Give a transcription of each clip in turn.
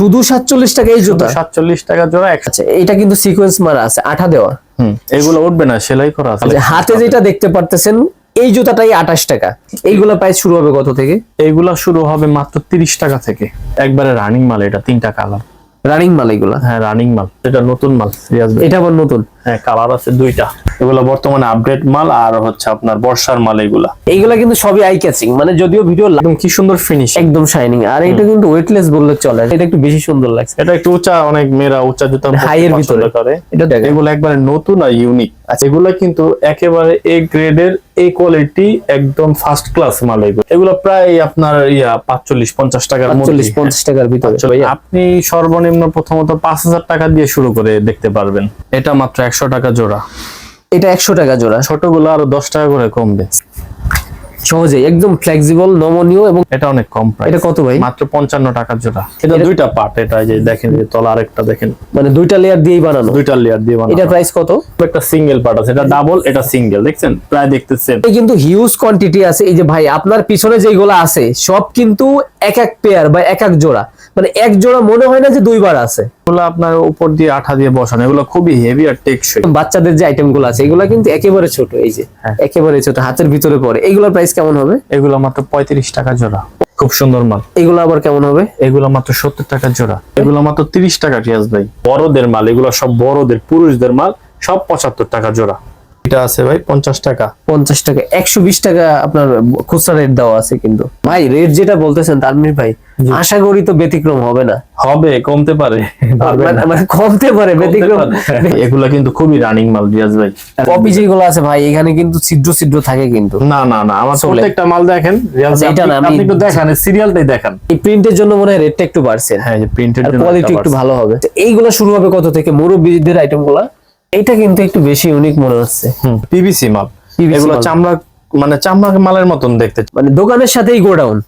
শুধু সাতচল্লিশ টাকা এই জুতা? সাতচল্লিশ টাকা জোড়া এক আচ্ছা এটা কিন্তু সিকোয়েন্স মারা আছে আঠা দেওয়া। হুম এগুলো উঠবে না সেলাই করা আছে। আচ্ছা, হাতে যেটা দেখতে পারতেছেন এই জুতাটাই আঠাশ টাকা। এইগুলো প্রাইস শুরু হবে কত থেকে? এইগুলা শুরু হবে মাত্র তিরিশ টাকা থেকে। একবারে রানিং মাল এটা তিনটা কালার রানিং মাল এগুলো? হ্যাঁ রানিং মাল। এটা নতুন মাল সিরিয়াস এটা আবার নতুন? হ্যাঁ কালার আছে দুইটা। এগুলো বর্তমানে আপডেট মাল আর হচ্ছে আপনার বর্ষার মাল এগুলো। এইগুলা কিন্তু সবই আই ক্যাচিং মানে যদিও ভিডিও একদম কি সুন্দর ফিনিশ একদম শাইনিং আর এটা কিন্তু ওয়েটলেস বললে চলে এটা একটু বেশি সুন্দর লাগছে। এটা একটু উঁচা অনেক মেয়েরা উঁচা জুতা হাই এর ভিতরে। করে। এটা। এগুলো একবারে নতুন আর ইউনিক আচ্ছা এগুলা কিন্তু একেবারে এ গ্রেডের এ কোয়ালিটি একদম ফার্স্ট ক্লাস মাল এগুলো। এগুলো প্রায় আপনার ইয়া পাঁচচল্লিশ পঞ্চাশ টাকার চল্লিশ পঞ্চাশ টাকার ভিতরে ভাইয়া, আপনি সর্বনিম্ন প্রথমত পাঁচ হাজার টাকা দিয়ে শুরু করে দেখতে পারবেন। এটা মাত্র একশো টাকা জোড়া। এটা একশো টাকা জোড়া। ছোটগুলো আরও দশ টাকা করে কমবে। সহজে একদম ফ্লেক্সিবল নমনীয় এবং এটা অনেক কম প্রাইস এটা কত ভাই? মাত্র 55 টাকার জোড়া। এটা দুইটা পার্ট এটা এই যে দেখেন যে তলা আরেকটা দেখেন। মানে দুইটা লেয়ার দিয়েই বানানো? দুইটা লেয়ার দিয়ে বানানো। এটা প্রাইস কত? একটা সিঙ্গেল পার্ট আছে এটা ডাবল এটা সিঙ্গেল দেখছেন? প্রায় দেখতেছেন। এই কিন্তু হিউজ কোয়ান্টিটি আছে। এই যে ভাই আপনার পিছনে যেগুলো আছে সব কিন্তু এক এক পেয়ার বা এক এক জোড়া। মানে এক জোড়া মনে হয় না যে দুইবার আছে। এগুলো আপনার উপর দিয়ে আঠা দিয়ে বসানো এগুলো খুবই হেভি আর টেকসই। বাচ্চাদের যে আইটেমগুলো আছে এগুলো কিন্তু একেবারে ছোট এই যে হ্যাঁ। একেবারে ছোট হাতের ভিতরে পড়ে। এগুলোর প্রাইস কেমন হবে? এগুলো মাত্র পঁয়ত্রিশ টাকা জোড়া। খুব সুন্দর মাল। এগুলো আবার কেমন হবে? এগুলো মাত্র সত্তর টাকা জোড়া। এগুলো মাত্র তিরিশ টাকা রিয়াজ ভাই। বড়দের মাল এগুলো সব বড়দের পুরুষদের মাল সব পঁচাত্তর টাকা জোড়া। এটা আছে ভাই পঞ্চাশ টাকা। পঞ্চাশ টাকা একশো বিশ টাকা আপনার খুচরা রেট দেওয়া আছে কিন্তু। ভাই রেট যেটা বলতেছেন তানমির ভাই আশা করি তো ব্যতিক্রম হবে না। হবে কমতে পারে। মানে- মানে কমতে পারে ব্যতিক্রম। এগুলা কিন্তু খুবই রানিং মাল রিয়াজ ভাই। কপি যেগুলো আছে ভাই এখানে কিন্তু ছিদ্র ছিদ্র থাকে কিন্তু। না না না আমার। প্রত্যেকটা মাল দেখেন রিয়াজ আচ্ছা, এটা আপনি- না, আপনি একটু দেখান সিরিয়ালটাই দেখান। এই প্রিন্টের জন্য মনে হয় রেটটা একটু বাড়ছে। হ্যাঁ যে প্রিন্টেড আর কোয়ালিটি একটু ভালো হবে। এইগুলো শুরু হবে কত থেকে? মুরব্বীদের আইটেম এইটা কিন্তু একটু বেশি ইউনিক মনে হচ্ছে। পিভিসি মাল। এগুলো চামড়া মানে চামড়া মালের মতন দেখতে। মানে দোকানের সাথেই গোডাউন।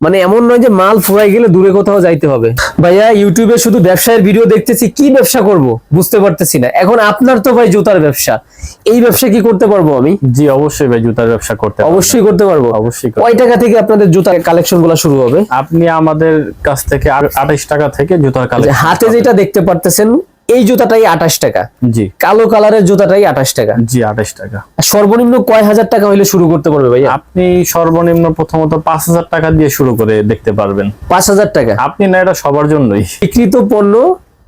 মানে এমন নয় যে মাল ফুরাই গেলে দূরে কোথাও যাইতে হবে। ভাইয়া ইউটিউবে শুধু ব্যবসায়ের ভিডিও দেখতেছি কি ব্যবসা করব? বুঝতে পারতেছি না। এখন আপনার তো ভাই জুতার ব্যবসা। এই ব্যবসা কি করতে পারব আমি? জি অবশ্যই ভাই জুতার ব্যবসা করতে অবশ্যই করতে পারব। অবশ্যই কয় টাকা থেকে আপনাদের জুতার কালেকশনগুলো শুরু হবে? আপনি আমাদের কাছ থেকে আঠাইশ টাকা থেকে জুতার কালেকশন হাতে যেটা দেখতে পারতেছেন এই জুতাটাই আঠাশ টাকা। জি। কালো কালারের জুতাটাই আঠাশ টাকা। জি আঠাশ টাকা। সর্বনিম্ন কয় হাজার টাকা হইলে শুরু করতে পারবে ভাই আপনি সর্বনিম্ন প্রথমত পাঁচ হাজার টাকা দিয়ে শুরু করে দেখতে পারবেন। পাঁচ হাজার টাকা। আপনি না এটা সবার জন্যই। বিক্রিত পণ্য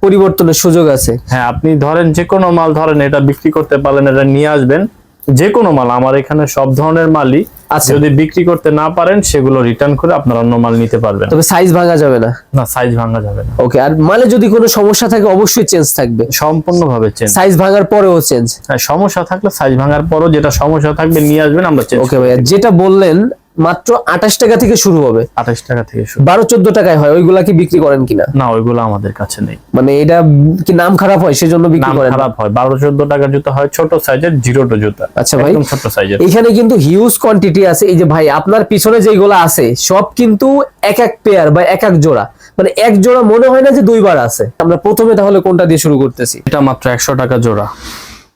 পরিবর্তনের সুযোগ আছে। হ্যাঁ আপনি ধরেন যে কোনো মাল ধরেন এটা বিক্রি করতে পারলেন এটা নিয়ে আসবেন। যে কোনো মাল আমার এখানে সব ধরনের মালই আছে। যদি বিক্রি করতে না পারেন সেগুলো রিটার্ন করে আপনারা অন্য মাল নিতে পারবেন। তবে সাইজ ভাঙা যাবে না? না সাইজ ভাঙা যাবে না। ওকে আর মানে যদি কোনো সমস্যা থাকে অবশ্যই চেঞ্জ থাকবে। সম্পূর্ণভাবে চেঞ্জ সাইজ ভাঙার পরেও চেঞ্জ হ্যাঁ সমস্যা থাকলে সাইজ ভাঙার পরও যেটা সমস্যা থাকবে নিয়ে আসবেন আমরা চেঞ্জ ওকে ভাইয়া যেটা বললেন মাত্র আঠাশ টাকা থেকে শুরু হবে। আঠাশ টাকা থেকে শুরু। বারো চোদ্দ টাকায় হয় ওইগুলা কি বিক্রি করেন কিনা? না ওইগুলো আমাদের কাছে নেই। মানে এটা কি নাম খারাপ হয় সেজন্য বিক্রি করেন খারাপ হয়। বারো চোদ্দ টাকার জুতা হয় ছোট সাইজের জিরো টু জুতা। আচ্ছা ভাই। ছোট সাইজের। এখানে কিন্তু হিউজ কোয়ান্টিটি আছে। এই যে ভাই আপনার পিছনে যেগুলো আছে সব কিন্তু এক এক পেয়ার বা এক এক জোড়া। মানে এক জোড়া মনে হয় না যে দুইবার আছে। আমরা প্রথমে তাহলে কোনটা দিয়ে শুরু করতেছি? এটা মাত্র একশো টাকা জোড়া।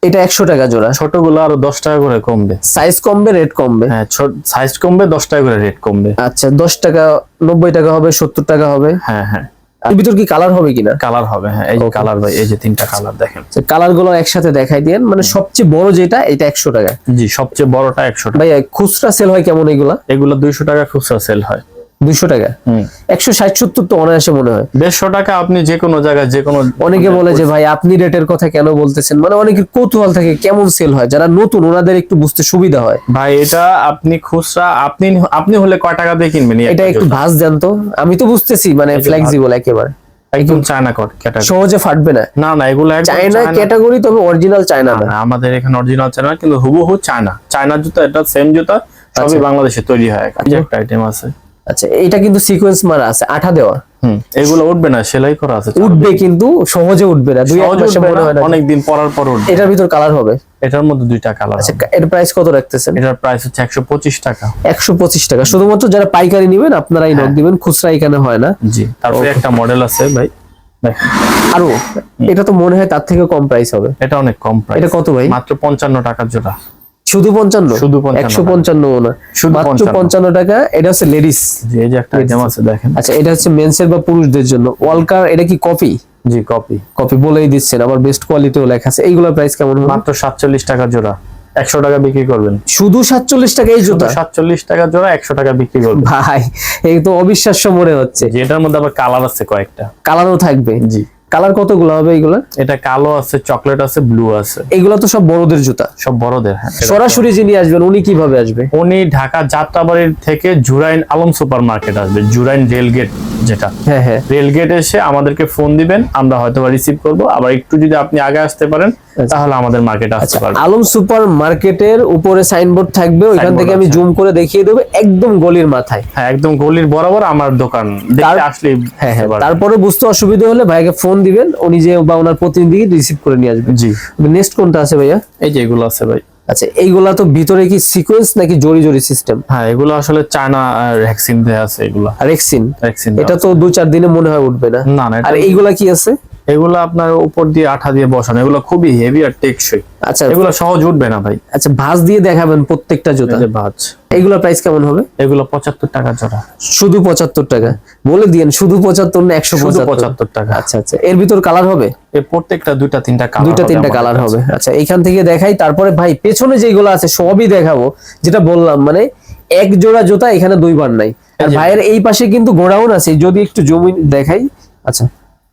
এটা একশো টাকা জোড়া। ছোটগুলো আরও দশ টাকা করে কমবে। সাইজ কমবে রেট কমবে? হ্যাঁ সাইজ কমবে দশ টাকা করে রেট কমবে। আচ্ছা দশ টাকা নব্বই টাকা হবে সত্তর টাকা হবে? হ্যাঁ হ্যাঁ। ভিতর কি কালার হবে কিনা? কালার হবে হ্যাঁ এই যে কালার ভাই এই যে তিনটা কালার দেখেন। কালারগুলো একসাথে দেখাই দিয়েন। মানে সবচেয়ে বড় যেটা এটা একশো টাকা। জি সবচেয়ে বড়টা একশো টাকা। ভাই খুচরা সেল হয় কেমন এগুলা? এগুলো দুইশো টাকা খুচরা সেল হয়। দুইশো টাকা। হুম। একশো ষাট সত্তর তো অনায়াসে মনে হয়। দেড়শো টাকা আপনি যে কোনো জায়গায় যে কোনো অনেকে বলে যে ভাই আপনি রেটের কথা কেন বলতেছেন? মানে অনেকের কৌতূহল থাকে কেমন সেল হয়? যারা নতুন ওনাদের একটু বুঝতে সুবিধা হয়। ভাই এটা আপনি খুচরা আপনি আপনি হলে কয় টাকা দিয়ে কিনবেন এটা একটু? ভাস দেন তো। আমি তো বুঝতেছি মানে ফ্লেক্সিবল একেবারে। একদম চায়না কট ক্যাটাগরি সহজে ফাটবে না। না না এগুলো চায়না চায়না- ক্যাটাগরি তবে অরিজিনাল চায়না না, আমাদের এখানে অরিজিনাল চায়না কিন্তু হুবহু চায়না চায়নার জুতা এটা সেম জুতা সবই আচ্ছা। বাংলাদেশে তৈরি হয়। একটা আইটেম আছে। আচ্ছা এটা কিন্তু সিকোয়েন্স মারা আছে আঠা দেওয়া। হুম এগুলো উঠবে না সেলাই করা আছে উঠবে কিন্তু সহজে উঠবে না দুই এক সহজে মাসে মনে হয় না। অনেকদিন পরার পর উঠবে। এটার ভিতর কালার হবে? এটার মধ্যে দুইটা কালার আচ্ছা এর প্রাইস কত রাখতেছেন? এটার প্রাইস হচ্ছে একশো পঁচিশ টাকা। একশো পঁচিশ টাকা। শুধুমাত্র যারা পাইকারি নেবেন আপনারাই হ্যাঁ। নক দিবেন খুচরা এখানে হয় না। জি তারপরে একটা মডেল আছে ভাই। আরও এটা তো মনে হয় তার থেকে কম প্রাইস হবে। এটা অনেক কম প্রাইস এটা কত ভাই? মাত্র পঞ্চান্ন টাকা জোড়া। শুধু পঞ্চান্ন? শুধু 55 একশো পঞ্চান্ন না শুধু মাত্র 55 পঞ্চান্ন টাকা এটা হচ্ছে লেডিস। জি এই যে একটা আইটেম আছে দেখেন। আচ্ছা এটা হচ্ছে মেন্সের বা পুরুষদের জন্য। ওয়ালকার এটা কি কপি জি কপি কপি বলেই দিচ্ছেন আবার বেস্ট কোয়ালিটিও লেখা আছে। এইগুলোর প্রাইস কেমন মাত্র সাতচল্লিশ টাকা জোড়া। একশো টাকা বিক্রি করবেন। শুধু সাতচল্লিশ টাকা এই জুতা? সাতচল্লিশ টাকা জোড়া একশো টাকা বিক্রি করবেন। ভাই এই তো অবিশ্বাস্য মনে হচ্ছে। জি এটার মধ্যে আবার কালার আছে কয়েকটা। কালারও থাকবে। জি। কালার কতগুলো হবে এগুলো এটা কালো আছে চকলেট আছে ব্লু আছে। এগুলো তো সব বড়দের জুতা। সব বড়দের হ্যাঁ। সরাসরি যিনি আসবেন উনি কীভাবে আসবে? উনি ঢাকা যাত্রাবাড়ির থেকে জুরাইন আলম সুপার মার্কেট আসবে জুরাইন রেলগেট যেটা। হ্যাঁ হ্যাঁ। রেলগেট এসে আমাদেরকে ফোন দিবেন আমরা হয়তো রিসিভ করব। আবার একটু যদি আপনি আগে আসতে পারেন তাহলে আমাদের মার্কেটে আসতে আচ্ছা পারবেন আলম সুপার মার্কেটের উপরে সাইনবোর্ড থাকবে ওইখান থেকে আমি জুম করে দেখিয়ে দেবো একদম গলির মাথায়। হ্যাঁ একদম গলির বরাবর আমার দোকান। দেখতে আসলে হ্যাঁ হ্যাঁ তারপরে বুঝতে অসুবিধা হলে ভাইকে ফোন দিবেন উনি যে বা ওনার প্রতিনিধি রিসিভ করে নিয়ে আসবেন জি। নেক্সট কোনটা আছে ভাইয়া? এই যে এগুলো আছে ভাই। আচ্ছা এইগুলা তো ভিতরে কি সিকোয়েন্স নাকি জড়ি জড়ি সিস্টেম হ্যাঁ এগুলো আসলে চায়না ভ্যাকসিন দেয়া আছে এগুলো। আর এক্সিন ভ্যাকসিন এটা তো দু চার দিনে মনে হয় উঠবে না। না না আর এইগুলা কি আছে? এগুলো আপনার উপর দিয়ে আঠা দিয়ে বসানো এগুলো খুবই হেভি আর টেকসই। আচ্ছা। এগুলো সহজ উঠবে না ভাই। আচ্ছা ভাঁজ দিয়ে দেখাবেন প্রত্যেকটা জুতা। ভাঁজ। এগুলো প্রাইস কেমন হবে? এগুলো পঁচাত্তর টাকা জোড়া। শুধু পঁচাত্তর টাকা। বলে দিয়েন শুধু পঁচাত্তর না একশো পঁচাত্তর? টাকা। আচ্ছা আচ্ছা। এর ভিতর কালার হবে? প্রত্যেকটা দুইটা তিনটা কালার দুইটা তিনটা কালার হবে। আচ্ছা এইখান থেকে দেখাই। তারপরে ভাই পেছনে যেগুলো আছে সবই দেখাবো। যেটা বললাম মানে এক জোড়া জুতা এখানে দুইবার নাই। আর ভাইয়ের এই পাশে কিন্তু গোডাউন আছে। যদি একটু জমি দেখাই। আচ্ছা।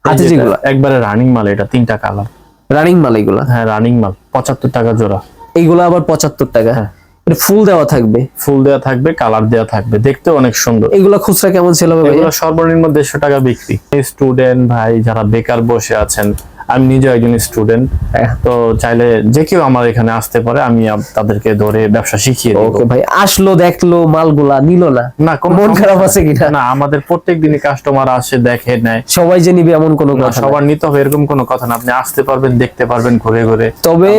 হাতে যেগুলো একবারে রানিং মাল এটা তিনটা কালার রানিং মাল এগুলো? হ্যাঁ রানিং মাল পঁচাত্তর টাকা জোড়া। এইগুলো আবার পঁচাত্তর টাকা? হ্যাঁ। এটা ফুল দেওয়া থাকবে? ফুল দেওয়া থাকবে কালার দেওয়া থাকবে দেখতে অনেক সুন্দর। এগুলো খুচরা কেমন ছিল এগুলো সর্বনিম্ন দেড়শো টাকা বিক্রি। স্টুডেন্ট ভাই যারা বেকার বসে আছেন আমি নিজেও একজন স্টুডেন্ট হ্যাঁ। তো চাইলে যে কেউ আমার এখানে আসতে পারে আমি তাদেরকে ধরে ব্যবসা শিখিয়ে ওকে ভাই আসলো দেখল মালগুলা নিল না। না কোনো মন খারাপ আছে কিনা? না আমাদের প্রত্যেক দিনই কাস্টমার আসে দেখে নেয়। সবাই যে নিবে এমন কোনো কথা সবার নিতে হবে এরকম কোনো কথা না। আপনি আসতে পারবেন দেখতে পারবেন ঘুরে ঘুরে। তবে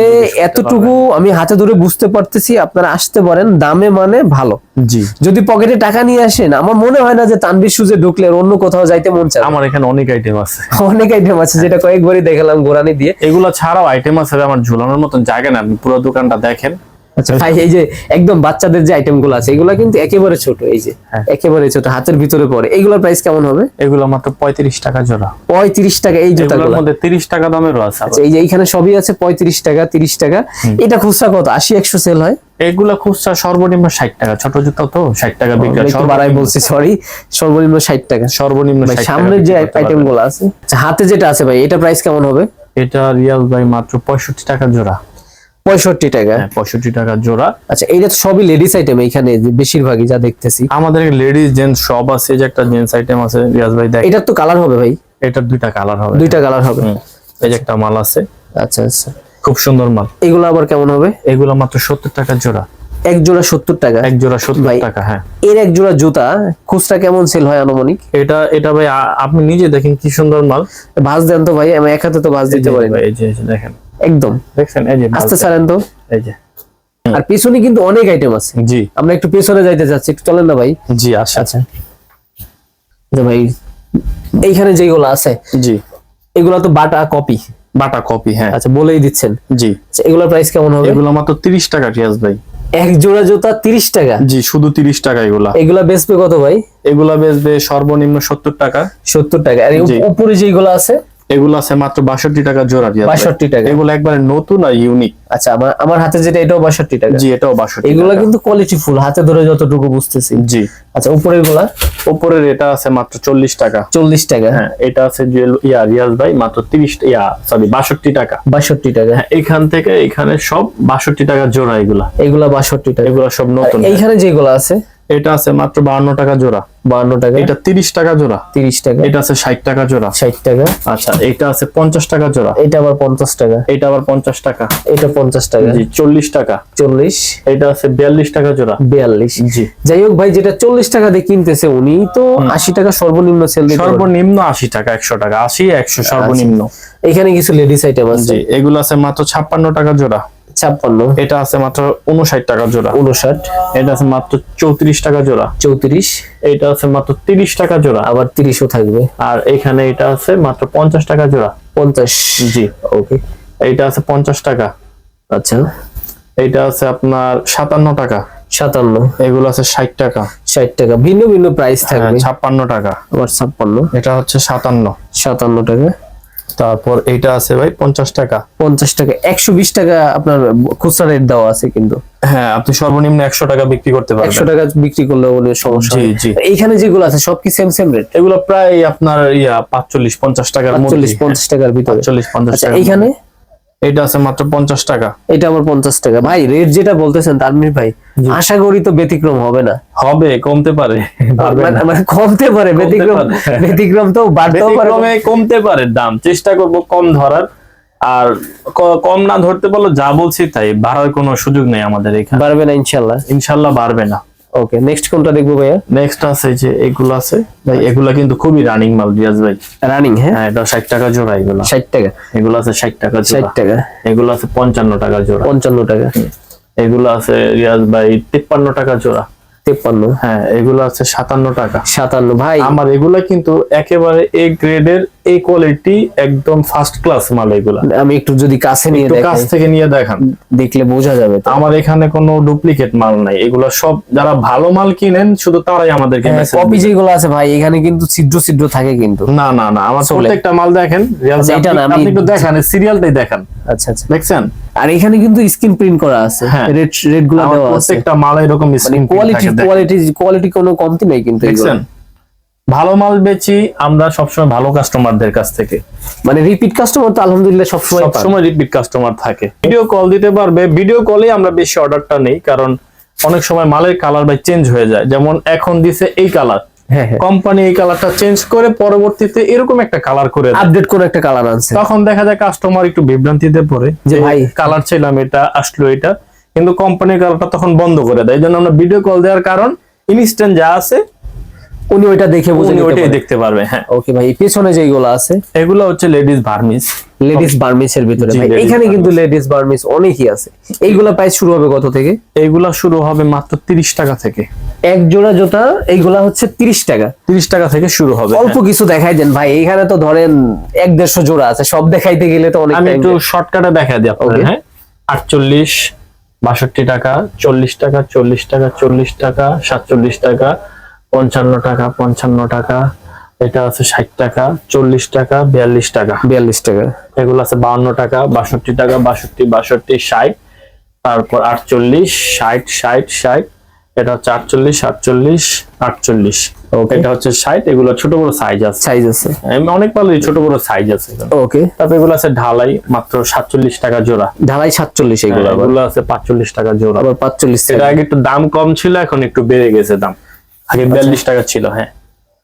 এতটুকু আমি হাতে ধরে বুঝতে পারতেছি আপনারা আসতে পারেন দামে মানে ভালো। জি। যদি পকেটে টাকা নিয়ে আসেন আমার মনে হয় না যে তানবির সুজে ঢুকলে অন্য কোথাও যাইতে মন চায় আমার এখানে অনেক আইটেম আছে। অনেক আইটেম আছে যেটা কয়েকবারই দেখালাম গোড়ানি দিয়ে। এগুলো ছাড়াও আইটেম আছে আমার ঝুলানোর মতন জায়গা না আপনি পুরো দোকানটা দেখেন। ভাই এই যে একদম বাচ্চাদের যে আইটেমগুলো আছে এগুলো কিন্তু একেবারে ছোট এই যে হ্যাঁ। একেবারে ছোট হাতের ভিতরে পড়ে। এইগুলোর প্রাইস কেমন হবে? এগুলো মাত্র পঁয়ত্রিশ টাকা জোড়া। পঁয়ত্রিশ টাকা এই এগুলোর জুতাগুলো মধ্যে তিরিশ টাকা দামেরও আছে আচ্ছা এই যে এইখানে সবই আছে পঁয়ত্রিশ টাকা তিরিশ টাকা। এটা খুচরা কত? আশি একশো সেল হয়? এগুলা খুচরা সর্বনিম্ন ষাট টাকা ছোট জুতা তো ষাট টাকা বিক্রি। বাড়াই বলছি সরি সর্বনিম্ন ষাট টাকা। সর্বনিম্ন ভাই 60 টাকা সামনের যে আইটেমগুলো আছে আচ্ছা হাতে যেটা আছে ভাই এটা প্রাইস কেমন হবে? এটা রিয়াল ভাই মাত্র পঁয়ষট্টি টাকা জোড়া। পঁয়ষট্টি টাকা। হ্যাঁ পঁয়ষট্টি টাকা জোড়া। আচ্ছা এইটা তো সবই লেডিস আইটেম এখানে বেশিরভাগই যা দেখতেছি। আমাদের লেডিস জেন্টস সব আছে যে একটা জেন্টস আইটেম আছে রিয়াজ ভাই দেখ। এটার তো কালার হবে ভাই। এটার দুইটা কালার হবে। দুইটা কালার হবে। এই যে একটা মাল আছে। আচ্ছা আচ্ছা। খুব সুন্দর মাল। এগুলো আবার কেমন হবে? এগুলো মাত্র সত্তর টাকা জোড়া। এক জোড়া সত্তর টাকা। এক জোড়া সত্তর। টাকা হ্যাঁ। এর এক জোড়া জুতা খুচরা কেমন সেল হয় আনুমানিক? এটা এটা ভাই আপনি নিজে দেখেন কি সুন্দর মাল। ভাঁজ দেন তো ভাই আমি এক হাতে তো ভাঁজ দিতে পারি ভাই, এই যে দেখেন। একদম। দেখছেন এই যে আস্তে ছাড়েন তো। এই যে। আর পিছনে কিন্তু অনেক আইটেম আছে। জি। আমরা একটু পেছনে যাইতে চাচ্ছি একটু চলেন না ভাই। জি আচ্ছা আচ্ছা। যে ভাই এইখানে যেগুলো আছে জি। এগুলো তো বাটা কপি বাটা কপি হ্যাঁ। আচ্ছা বলেই দিচ্ছেন। জি। আচ্ছা এগুলোর প্রাইস কেমন হবে? এগুলো মাত্র তিরিশ টাকা রিয়াজ ভাই। এক জোড়া জুতা তিরিশ টাকা? জি শুধু তিরিশ টাকা এগুলা। এগুলা বেচবে কত ভাই? এগুলা বেচবে সর্বনিম্ন সত্তর টাকা। সত্তর টাকা। আর উপরে যেগুলো আছে এগুলো আছে মাত্র বাষট্টি টাকা জোড়া ভাই। 62 টাকা। এগুলো একবারে নতুন আর ইউনিক আচ্ছা আমার আমার হাতে যেটা এটাও বাষট্টি টাকা। জি এটাও বাষট্টি এগুলা। কিন্তু কোয়ালিটি ফুল হাতে ধরে যতটুকু বুঝতেছি। জি। আচ্ছা উপরেরগুলা উপরের এটা আছে মাত্র চল্লিশ টাকা। চল্লিশ টাকা। হ্যাঁ এটা আছে যে ইয়া রিয়াজ ভাই মাত্র তিরিশ ইয়া সরি বাষট্টি টাকা। বাষট্টি টাকা। হ্যাঁ এখান থেকে এখানে সব বাষট্টি টাকা জোড়া এগুলা। এগুলা বাষট্টি টাকা। এগুলা সব নতুন। এইখানে যেগুলো আছে? এটা আছে মাত্র বাহান্ন টাকা জোড়া। বান্ন টাকা? এটা তিরিশ টাকা জোড়া। তিরিশ টাকা। এটা আছে ষাট টাকা জোড়া। ষাট টাকা। আচ্ছা এটা আছে পঞ্চাশ টাকা জোড়া। এটা আবার পঞ্চাশ টাকা। এটা আবার পঞ্চাশ টাকা। এটা পঞ্চাশ টাকা। জি চল্লিশ টাকা। চল্লিশ। এটা আছে বিয়াল্লিশ টাকা জোড়া। বিয়াল্লিশ। জি। যাই হোক ভাই যেটা চল্লিশ টাকা দিয়ে কিনতেছে উনি তো আশি টাকা সর্বনিম্ন সেল সর্বনিম্ন আশি টাকা একশো টাকা। আশি একশো সর্বনিম্ন। এখানে কিছু লেডিস আইটেম আছে। এগুলো আছে মাত্র ছাপ্পান্ন টাকা জোড়া। ছাপ্পান্ন। এটা আছে মাত্র উনষাট টাকা জোড়া। উনষাট এটা আছে মাত্র চৌত্রিশ টাকা জোড়া। চৌত্রিশ। এটা আছে মাত্র তিরিশ টাকা জোড়া। আবার তিরিশও থাকবে। আর এখানে এটা আছে মাত্র পঞ্চাশ টাকা জোড়া। পঞ্চাশ। জি। ওকে। এইটা আছে পঞ্চাশ টাকা। আচ্ছা। এইটা আছে আপনার সাতান্ন টাকা। সাতান্ন। এগুলো আছে ষাট টাকা। ষাট টাকা। ভিন্ন ভিন্ন প্রাইস হ্যাঁ, থাকবে। ছাপ্পান্ন টাকা। আবার ছাপ্পান্ন। এটা হচ্ছে সাতান্ন। সাতান্ন টাকা। তারপর এইটা আছে ভাই পঞ্চাশ টাকা। পঞ্চাশ টাকা। একশো বিশ টাকা আপনার খুচরা রেট দেওয়া আছে কিন্তু। হ্যাঁ আপনি সর্বনিম্ন একশো টাকা বিক্রি করতে একশো পারবেন টাকা বিক্রি করলে বলে সমস্যা জি, জি। এইখানে যেগুলো আছে সব কি সেম সেম রেট এগুলো প্রায় আপনার ইয়া পাঁচচল্লিশ পঞ্চাশ টাকার মধ্যে মধ্যে। পঞ্চাশ টাকার ভিতরে। চল্লিশ পঞ্চাশ আচ্ছা টাকা এইখানে এটা আছে মাত্র পঞ্চাশ টাকা। এটা আমার পঞ্চাশ টাকা। ভাই রেট যেটা বলতেছেন তানভীর ভাই আশা করি তো ব্যতিক্রম হবে না। হবে কমতে পারে। মানে- মানে কমতে পারে ব্যতিক্রম ব্যতিক্রম তো বাড়তেও পারে। কমতে পারে দাম। চেষ্টা করব কম ধরার। আর কম না ধরতে পারলে যা বলছি তাই বাড়ার কোনো সুযোগ নেই আমাদের এখানে। বাড়বে না ইনশাল্লাহ। ইনশাল্লাহ বাড়বে না। ওকে নেক্সট কোনটা দেখব ভাইয়া? নেক্সট আছে যে এগুলো আছে। ভাই এগুলো কিন্তু খুবই রানিং মাল রিয়াজ ভাই। রানিং হ্যাঁ? হ্যাঁ এটা ষাট টাকা জোড়া এগুলো। ষাট টাকা। এগুলো আছে ষাট টাকা ষাট জোড়া টাকা। এগুলো আছে পঞ্চান্ন টাকা জোড়া। পঞ্চান্ন টাকা। এগুলো আছে রিয়াজ ভাই তিপ্পান্ন টাকা জোড়া। তেপ্পান্ন। হ্যাঁ এগুলো আছে সাতান্ন টাকা। সাতান্ন ভাই। আমার এগুলা কিন্তু একেবারে এ গ্রেডের এই কোয়ালিটি একদম ফার্স্ট ক্লাস মাল এগুলা। আমি একটু যদি কাছে নিয়ে একটু কাছ থেকে নিয়ে দেখান। দেখলে বোঝা যাবে আমার এখানে কোনো ডুপ্লিকেট মাল নাই। এগুলো সব যারা ভালো মাল কিনেন শুধু তারাই আমাদেরকে কপি দিবে। যেগুলো আছে ভাই এখানে কিন্তু ছিদ্র ছিদ্র থাকে কিন্তু। না না না আমার। প্রত্যেকটা মাল দেখেন আচ্ছা, আপনি একটু দেখান সিরিয়ালটাই দেখান। আচ্ছা আচ্ছা। দেখছেন? আর এখানে কিন্তু স্ক্রিন প্রিন্ট করা আছে। হ্যাঁ। রেট রেটগুলো দেওয়া আছে। প্রত্যেকটা মাল এরকম স্ক্রিন কোয়ালিটি কোয়ালিটি কোয়ালিটি কোনো কমতি নেই কিন্তু। দেখছেন? ভালো মাল বেচি আমরা সবসময় ভালো কাস্টমারদের কাছ থেকে। মানে রিপিট কাস্টমার তো আলহামদুলিল্লাহ সবসময়। সবসময় রিপিট কাস্টমার থাকে। ভিডিও কল দিতে পারবে। ভিডিও কলে আমরা বেশি অর্ডারটা নেই কারণ অনেক সময় মালের কালার বাই চেঞ্জ হয়ে যায়। যেমন এখন দিছে এই কালার হ্যাঁ হ্যাঁ কোম্পানি এই কালারটা চেঞ্জ করে পরবর্তীতে এরকম একটা কালার করে আপডেট করে একটা কালার আনছে। তখন দেখা যায় কাস্টমার একটু বিভ্রান্তিতে পড়ে যে যে ভাই- কালার ছিলাম এটা আসলো এটা। কিন্তু কোম্পানির কালারটা তখন বন্ধ করে দেয়। এই জন্য আমরা ভিডিও কল দেওয়ার কারণ ইনস্ট্যান্ট যা আছে উনি ওইটা দেখে বুঝে উনি ওইটাই দেখতে পারবে হ্যাঁ। ওকে ভাই পেছনে যেগুলো আছে? এগুলো হচ্ছে লেডিস ভার্মিস লেডিস বার্মিসের ভিতরে ভাই এখানে কিন্তু লেডিস বার্মিস অনেকই আছে। এইগুলা প্রাইস শুরু হবে কত থেকে? এইগুলা শুরু হবে মাত্র তিরিশ টাকা থেকে। এক জোড়া জুতা এইগুলা হচ্ছে তিরিশ টাকা। তিরিশ টাকা থেকে শুরু হবে অল্প কিছু দেখাই দেন ভাই এখানে তো ধরেন এক দেড়শো জোড়া আছে সব দেখাইতে গেলে তো অনেক আমি একটু শর্টকাটে দেখা দিই আপনাদের হ্যাঁ। আটচল্লিশ বাষট্টি টাকা চল্লিশ টাকা চল্লিশ টাকা চল্লিশ টাকা সাতচল্লিশ টাকা পঞ্চান্ন টাকা পঞ্চান্ন টাকা। এটা আছে ষাট টাকা চল্লিশ টাকা বিয়াল্লিশ টাকা। বিয়াল্লিশ টাকা। এগুলো আছে বাউন্ন টাকা বাষট্টি টাকা বাষট্টি বাষট্টি ষাট। তারপর আটচল্লিশ ষাট ষাট ষাট। এটা হচ্ছে আটচল্লিশ আটচল্লিশ আটচল্লিশ। Okay. এটা হচ্ছে ষাট এগুলো ছোট বড় সাইজ আছে। সাইজ আছে। অনেক ভালো ছোট বড় সাইজ আছে। ওকে তারপর এগুলো আছে ঢালাই মাত্র সাতচল্লিশ টাকা জোড়া। ঢালাই সাতচল্লিশ এগুলো এগুলো আছে পাঁচচল্লিশ টাকা জোড়া। আবার পাঁচচল্লিশ এটা আগে একটু দাম কম ছিল এখন একটু বেড়ে গেছে দাম। আগে বিয়াল্লিশ টাকা ছিল হ্যাঁ।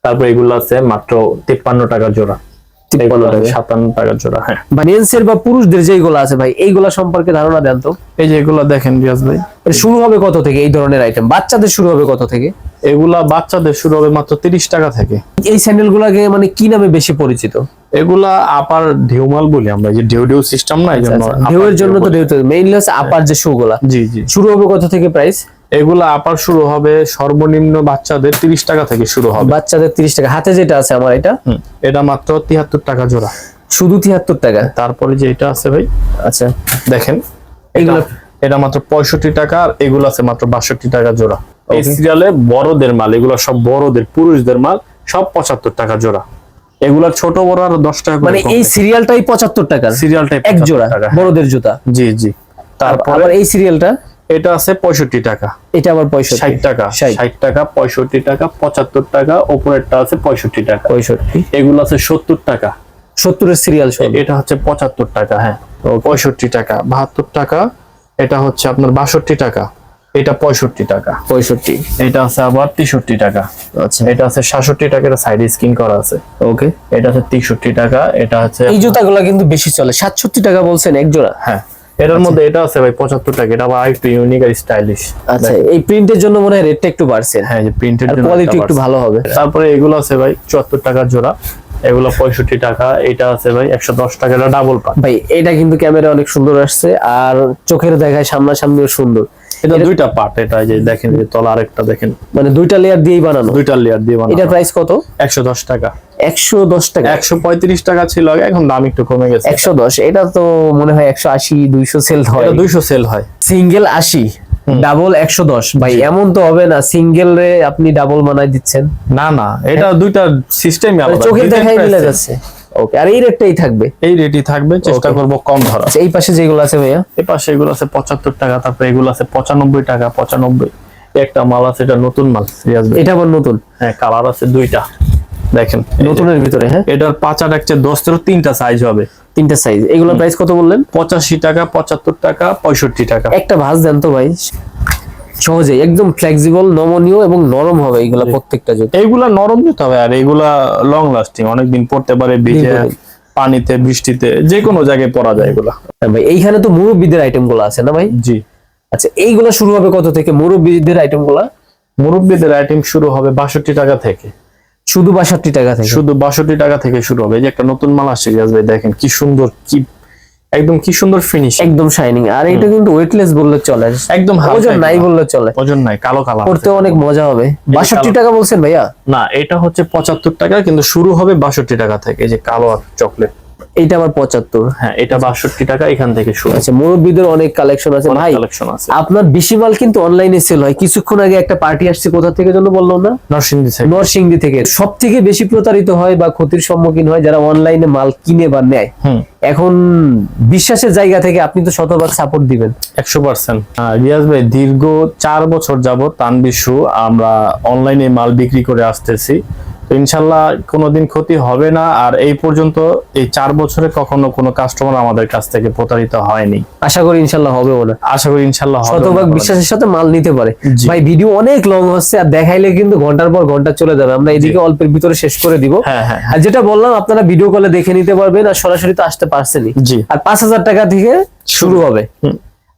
তারপর এগুলো আছে মাত্র তিপ্পান্ন টাকা জোড়া। সাতান্ন টাকা জোড়া হ্যাঁ। বানিয়ান্সের বা পুরুষদের যেগুলো আছে ভাই এইগুলা সম্পর্কে ধারণা দেন তো। এই যে দেখেন রিয়াজ ভাই। শুরু হবে কত থেকে এই ধরনের আইটেম বাচ্চাদের শুরু হবে কত থেকে? এগুলা বাচ্চাদের শুরু হবে মাত্র তিরিশ টাকা থেকে। এই স্যান্ডেল গুলাকে মানে কি নামে বেশি পরিচিত? এগুলা আপার ঢেউমাল বলি আমরা যে ঢেউ ঢেউ সিস্টেম না এই জন্য আচ্ছা, ঢেউয়ের জন্য তো ঢেউ মেইনলি হচ্ছে আপার যে শু গুলা জি জি। শুরু হবে কত থেকে প্রাইস এগুলা আপার শুরু হবে সর্বনিম্ন বাচ্চাদের তিরিশ টাকা থেকে শুরু হবে। বাচ্চাদের তিরিশ টাকা। হাতে যেটা আছে আমার এটা? এটা মাত্র তিয়াত্তর টাকা জোড়া। শুধু তিয়াত্তর টাকা? তারপরে যে এটা আছে ভাই আচ্ছা। দেখেন এগুলো এগুলো এটা মাত্র পঁয়ষট্টি টাকা আর এগুলো আছে মাত্র বাষট্টি টাকা জোড়া। এই সিরিয়ালে বড়দের মাল এগুলো সব বড়দের পুরুষদের মাল সব পঁচাত্তর টাকা জোড়া। এগুলা ছোট বড় আর দশ টাকা মানে এই সিরিয়ালটাই পঁচাত্তর টাকা। সিরিয়ালটাই এক জোড়া বড়দের জুতা। জি জি। তারপরে এই সিরিয়ালটা? এটা আছে পঁয়ষট্টি টাকা। এটা আবার পঁয়ষট্টি। ষাট টাকা। ষাট। টাকা পঁয়ষট্টি টাকা পঁচাত্তর টাকা ওপরেরটা আছে পঁয়ষট্টি টাকা। পঁয়ষট্টি। এগুলো আছে সত্তর টাকা। সত্তরের সিরিয়াল এটা হচ্ছে পঁচাত্তর টাকা হ্যাঁ। পঁয়ষট্টি টাকা বাহাত্তর টাকা এটা হচ্ছে আপনার বাষট্টি টাকা। এটা পঁয়ষট্টি টাকা। পঁয়ষট্টি। এটা আছে আবার তেষট্টি টাকা। আচ্ছা। এটা আছে সাতষট্টি টাকা এটা সাইড স্কিন করা আছে। ওকে। এটা আছে তেষট্টি টাকা এটা হচ্ছে এই জুতাগুলো কিন্তু বেশি চলে। সাতষট্টি টাকা বলছেন এক জোড়া? হ্যাঁ। এটার মধ্যে এটা আছে ভাই পঁচাত্তর টাকা এটা আবার একটু ইউনিক আর স্টাইলিশ আচ্ছা এই প্রিন্টের জন্য মনে হয় রেটটা একটু বাড়ছে। হ্যাঁ যে প্রিন্টের জন্য কোয়ালিটি একটু ভালো হবে। তারপরে এগুলো আছে ভাই চুয়াত্তর টাকার জোড়া এগুলো পঁয়ষট্টি টাকা এটা আছে ভাই একশো দশ টাকা এটা ডাবল পাক ভাই এটা কিন্তু ক্যামেরা অনেক সুন্দর আসছে আর চোখের দেখায় সামনাসামনিও সুন্দর। এটা দুইটা পার্ট এটা যে দেখেন যে তলা আরেকটা দেখেন। মানে দুইটা লেয়ার দিয়েই বানানো? দুইটা লেয়ার দিয়ে বানানো। এটার প্রাইস কত? একশো দশ টাকা। একশো দশ টাকা। একশো পঁয়ত্রিশ টাকা ছিল আগে এখন দাম একটু কমে গেছে। একশো দশ এটা তো মনে হয় একশো আশি দুইশো সেল হয়। এটা দুইশো সেল হয়। সিঙ্গেল আশি ডাবল একশো দশ। ভাই এমন তো হবে না সিঙ্গেল রে আপনি ডাবল বানাই দিচ্ছেন। না না এটা দুইটা সিস্টেম চোখের দেখাই মিলে যাচ্ছে। ওকে আর এই রেটটাই থাকবে। এই রেটই থাকবে চেষ্টা. করব কম ধরা আচ্ছা এই পাশে যেগুলো আছে ভাইয়া? এই পাশে এগুলো আছে পঁচাত্তর টাকা তারপরে এগুলো আছে পঁচানব্বই টাকা পঁচানব্বই। একটা মাল আছে এটা নতুন মাল ভাই। এটা আবার নতুন? হ্যাঁ কালার আছে দুইটা দেখেন। নতুনের ভিতরে হ্যাঁ? এটার পাঁচার একটা দশের তিনটা সাইজ হবে। তিনটা সাইজ এগুলোর প্রাইস কত বললেন? পঁচাশি টাকা পঁচাত্তর টাকা পঁয়ষট্টি টাকা। একটা ভাঁজ দেন তো ভাই। সহজে একদম ফ্লেক্সিবল নমনীয় এবং নরম হবে এইগুলা প্রত্যেকটা জুতো। এইগুলা নরম দিতে হবে আর এগুলা লং লাস্টিং অনেকদিন পড়তে পারে ভিজে পানিতে বৃষ্টিতে যে কোনো জায়গায় পরা যায় এগুলা। হ্যাঁ ভাই এইখানে তো মুরব্বীদের আইটেমগুলো আছে না ভাই? জি। আচ্ছা এইগুলা শুরু হবে কত থেকে? মুরব্বীদের আইটেমগুলা? মুরব্বীদের আইটেম শুরু হবে বাষট্টি টাকা থেকে। শুধু বাষট্টি টাকা থেকে? শুধু বাষট্টি টাকা থেকে শুরু হবে। এই যে একটা নতুন মাল আসছে রিয়াজ ভাই দেখেন কি সুন্দর কি একদম কি সুন্দর ফিনিশ একদম শাইনিং আর এটা কিন্তু ওয়েটলেস বললে চলে। একদম ওজন নাই বললে চলে। ওজন নাই কালো কালো পড়তে অনেক মজা হবে। বাষট্টি কালো। টাকা বলছেন ভাইয়া? না এটা হচ্ছে পঁচাত্তর টাকা কিন্তু শুরু হবে বাষট্টি টাকা থেকে এই যে কালো আর চকলেট এইটা আবার পঁচাত্তর। হ্যাঁ এটা বাষট্টি টাকা এখান থেকে শুরু। আচ্ছা মুরব্বীদের অনেক কালেকশন আছে। ভাই কালেকশন আছে। আপনার বেশি মাল কিন্তু অনলাইনে সেল হয়। কিছুক্ষণ আগে একটা পার্টি আসছে কোথা থেকে যেন বলল না? নরসিংদী থেকে। নরসিংদী থেকে। বেশি প্রতারিত হয় বা ক্ষতির সম্মুখীন হয় যারা অনলাইনে মাল কিনে বা নেয়। এখন বিশ্বাসের জায়গা থেকে আপনি তো শতভাগ সাপোর্ট দিবেন। একশো পার্সেন্ট রিয়াজ ভাই দীর্ঘ চার বছর যাবত তানবিশু আমরা অনলাইনে মাল বিক্রি করে আসতেছি। ইনশাল্লাহ কোনোদিন ক্ষতি হবে না। আর এই পর্যন্ত এই চার বছরে কখনো কোনো কাস্টমার আমাদের কাছ থেকে প্রতারিত হয়নি। আশা করি ইনশাল্লাহ হবে বলে। আশা করি ইনশাল্লাহ শতভাগ বিশ্বাসের সাথে মাল নিতে পারে। ভাই ভিডিও অনেক লং হচ্ছে আর দেখাইলে কিন্তু ঘণ্টার পর ঘণ্টা চলে যাবে। আমরা এদিকে অল্পের ভিতরে শেষ করে দিব। হ্যাঁ হ্যাঁ আর যেটা বললাম আপনারা ভিডিও কলে দেখে নিতে পারবেন আর সরাসরি তো আসতে পারছেনই। জি। আর পাঁচ হাজার টাকা থেকে শুরু হবে। হুম।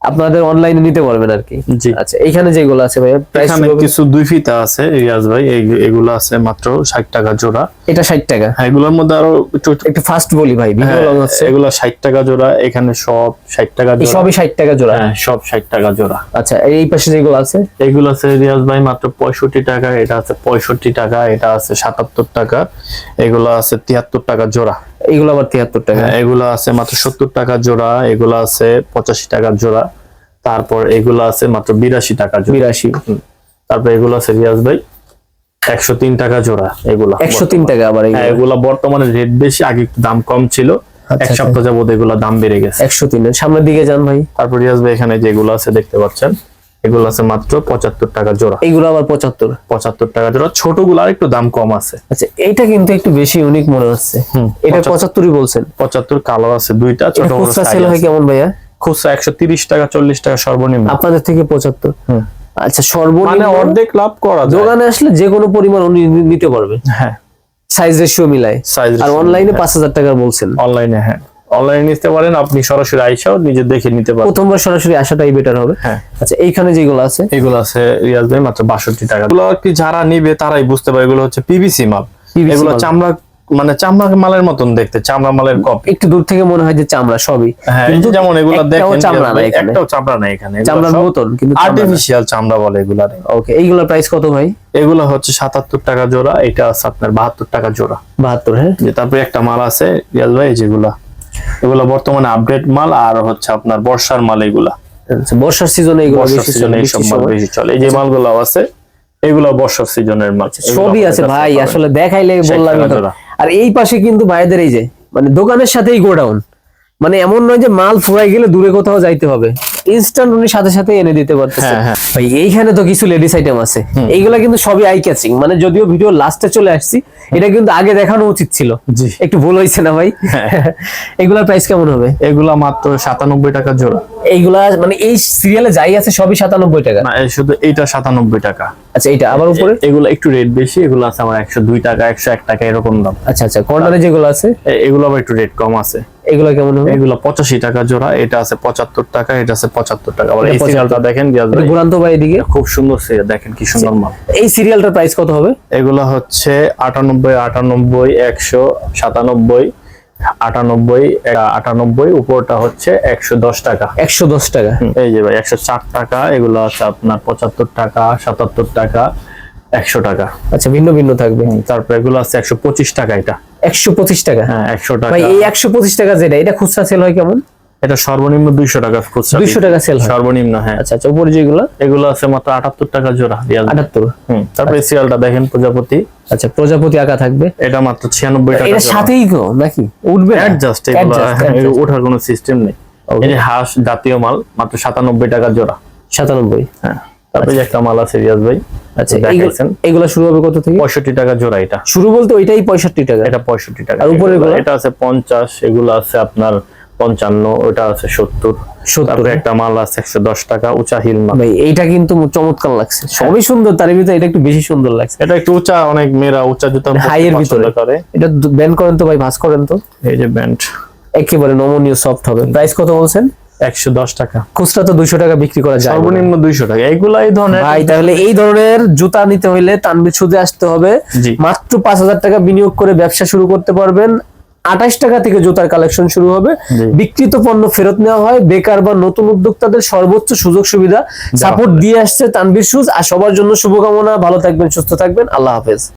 আপনাদের অনলাইনে নিতে পারবেন আর কি। জি। আচ্ছা এখানে যেগুলো আছে ভাই প্রাইস এখানে কিছু দুই ফিতা আছে রিয়াজ ভাই এগুলো আছে মাত্র ষাট টাকা জোড়া। এটা ষাট টাকা। হ্যাঁ, এগুলোর মধ্যে আরও একটু ফাস্ট বলি ভাই ভিডিও হ্যাঁ, এগুলো ষাট টাকা জোড়া এখানে সব ষাট টাকা জোড়া। সবই ষাট টাকা জোড়া? হ্যাঁ সব ষাট টাকা জোড়া। আচ্ছা এই পাশে যেগুলো আছে? এগুলো আছে রিয়াজ ভাই মাত্র পঁয়ষট্টি টাকা এটা আছে পঁয়ষট্টি টাকা এটা আছে সাতাত্তর টাকা এগুলো আছে তিয়াত্তর টাকা জোড়া। এইগুলো আবার তিয়াত্তর টাকা। হ্যাঁ, এগুলো আছে মাত্র সত্তর টাকা জোড়া এগুলো আছে পঁচাশি টাকা জোড়া তারপর এগুলো আছে মাত্র বিরাশি টাকা জোড়া। বিরাশি। তারপর এগুলো আছে রিয়াজ ভাই একশো তিন টাকা জোড়া এগুলো একশো তিন টাকা আবার হ্যাঁ এগুলা বর্তমানে রেট বেশি আগে একটু দাম কম ছিল। আচ্ছা, এক সপ্তাহ যাবত এগুলা দাম বেড়ে গেছে। একশো তিন সামনের দিকে যান ভাই। তারপর রিয়াজ ভাই এখানে যেগুলো আছে দেখতে পাচ্ছেন এগুলো আছে মাত্র পঁচাত্তর টাকা জোড়া। এইগুলো আবার পঁচাত্তর। পঁচাত্তর টাকা জোড়া। ছোটগুলো আর একটু দাম কম আছে। আচ্ছা এইটা কিন্তু একটু বেশি ইউনিক মনে হচ্ছে। এটা পঁচাত্তর। পঁচাত্তরই বলছেন। পঁচাত্তর কালার আছে দুইটা ছোট বড় খুচরা সেল হয় কেমন ভাইয়া? খুচরা একশো তিরিশ টাকা চল্লিশ টাকা সর্বনিম্ন। আপনাদের থেকে পঁচাত্তর। হুম। আচ্ছা মানে সর্বনিম্ন অর্ধেক লাভ করা দোকানে আসলে যে কোনো পরিমাণ উনি নিতে পারবে। হ্যাঁ। সাইজ রেশিও মিলায়। আর অনলাইনে পাঁচ হাজার টাকা বলছেন। অনলাইনে হ্যাঁ। অনলাইনে নিতে পারেন আপনি সরাসরি আইসাও নিজে দেখে নিতে পারেন। প্রথমবার সরাসরি আসাটাই বেটার হবে। হ্যাঁ। আচ্ছা এইখানে যেগুলো আছে? এগুলো আছে রিয়াজ ভাই মাত্র বাষট্টি টাকা। এগুলো কি যারা নিবে তারাই বুঝতে পারে। এগুলো হচ্ছে পিভিসি মাপ এগুলো চামড়া মানে চামড়া মালের মতন দেখতে চামড়া মালের কপি একটু দূর থেকে মনে হয় যে চামড়া সবই। হ্যাঁ কিন্তু যেমন এগুলো দেখেন চামড়া না ভাই, এখানে। একটাও চামড়া নাই এখানে। চামড়ার মতন কিন্তু আর্টিফিশিয়াল চামড়া বলে এগুলা ওকে এইগুলোর প্রাইস কত ভাই? এগুলো হচ্ছে সাতাত্তর টাকা জোড়া এটা আছে আপনার বাহাত্তর টাকা জোড়া। বাহাত্তর হ্যাঁ? যে তারপরে একটা মাল আছে রিয়াজ ভাই যেগুলা। এগুলো বর্তমানে আপডেট মাল আর হচ্ছে আপনার বর্ষার মাল এগুলা। আচ্ছা, বর্ষার সিজনে এগুলো বেশি সিজনে চলে, এইসব মাল বেশি চলে। এই যে মালগুলো আছে এগুলো বর্ষার সিজনের মাল। সবই আছে ভাই আসলে দেখাইলে বললাম জোড়া। আর এই পাশে কিন্তু ভাইদের এই যে মানে দোকানের সাথেই গোডাউন। মানে এমন নয় যে মাল ফুরাই গেলে দূরে কোথাও যাইতে হবে। ইনস্ট্যান্ট উনি সাথে সাথে এনে দিতে পারতেছে। হ্যাঁ, হ্যাঁ। ভাই এইখানে তো কিছু লেডিস আইটেম আছে। এইগুলা কিন্তু সবই আই ক্যাচিং মানে যদিও ভিডিও লাস্টে চলে আসছি এটা কিন্তু আগে দেখানো উচিত ছিল। জি। একটু ভুল হয়েছে না ভাই? হ্যাঁ। এগুলার প্রাইস কেমন হবে? এগুলা মাত্র সাতানব্বই টাকা জোড়া। এইগুলা মানে এই সিরিয়ালে যাই আছে সবই সাতানব্বই টাকা। না শুধু এইটা সাতানব্বই টাকা। আচ্ছা এটা আবার উপরে? এগুলো একটু রেট বেশি এগুলো আছে আমার একশো দুই টাকা একশো এক টাকা এরকম দাম। আচ্ছা আচ্ছা কর্নারে যেগুলো আছে? এগুলো আবার একটু রেট কম আছে। এগুলো কেমন হবে? এগুলো পঁচাশি টাকা জোড়া এটা আছে পঁচাত্তর টাকা এটা আছে পঁচাত্তর টাকা। আবার এই সিরিয়ালটা দেখেন রিয়াজ ভাই ঘুরান ভাই এদিকে। খুব সুন্দর সিরিয়াল দেখেন কি সুন্দর মাল। এই সিরিয়ালটার প্রাইস কত হবে? এগুলো হচ্ছে আটানব্বই আটানব্বই একশো সাতানব্বই আটানব্বই এটা আটানব্বই উপরটা হচ্ছে একশো দশ টাকা। একশো দশ টাকা। এই যে ভাই একশো চার টাকা এগুলো আছে আপনার পঁচাত্তর টাকা সাতাত্তর টাকা একশো টাকা। আচ্ছা ভিন্ন ভিন্ন থাকবে। তারপর এগুলো আছে একশো পঁচিশ টাকা এটা। একশো পঁচিশ টাকা? হ্যাঁ একশো টাকা। এই একশো পঁচিশ টাকা যেটা এটা খুচরা সেল হয় কেমন? এটা সর্বনিম্ন দুইশো টাকা খুচরা 200 টাকা হয়। সর্বনিম্ন হ্যাঁ। আচ্ছা আচ্ছা উপরে যেগুলো? এগুলো আছে মাত্র আটাত্তর টাকা জোড়া রিয়াল আটাত্তর। হুম তারপরে সিরিয়ালটা দেখেন প্রজাপতি। আচ্ছা প্রজাপতি আঁকা থাকবে? এটা মাত্র ছিয়ানব্বই টাকা এটা সাথেই গো নাকি? উঠবে অ্যাডজাস্ট এগুলো। ওঠার কোনো সিস্টেম নেই. এই হাঁস জাতীয় মাল মাত্র সাতানব্বই টাকা জোড়া। সাতানব্বই। হ্যাঁ। তারপরে একটা মাল রিয়াজ ভাই আচ্ছা এগুলো শুরু হবে কত থেকে? পঁয়ষট্টি টাকা জোড়া এটা। শুরু বলতে ওইটাই পঁয়ষট্টি টাকা। এটা পঁয়ষট্টি টাকা। আরগুলো? এটা আছে পঞ্চাশ এগুলো আছে আপনার পঞ্চান্ন ওটা আছে সত্তর। সত্তর। একটা মাল আছে একশো দশ টাকা উঁচা হিল মাল। ভাই এইটা কিন্তু চমৎকার লাগছে। সবই সুন্দর তার ভিতরে এটা একটু বেশি সুন্দর লাগছে। এটা একটু উঁচা অনেক মেয়েরা উঁচা জুতা হাই এর ভিতরে। করে। এটা ব্যান্ড করেন তো ভাই ভাস করেন তো। এই যে ব্যান্ড একেবারে নমনীয় সফট হবে। প্রাইস কত বলছেন? একশো দশ টাকা। খুচরা তো দুইশো টাকা বিক্রি করা যায়। সর্বনিম্ন দুইশো টাকা। এই ধরনের ভাই তাহলে এই ধরনের জুতা নিতে হইলে তানবির সুদে আসতে হবে। মাত্র পাঁচ হাজার টাকা বিনিয়োগ করে ব্যবসা শুরু করতে পারবেন। আঠাশ টাকা থেকে জুতার কালেকশন শুরু হবে। বিক্রিত পণ্য ফেরত নেওয়া হয়। বেকার বা নতুন উদ্যোক্তাদের সর্বোচ্চ সুযোগ সুবিধা। সাপোর্ট দিয়ে আসছে তানবির সুজ আর সবার জন্য শুভকামনা। ভালো থাকবেন সুস্থ থাকবেন। আল্লাহ হাফেজ।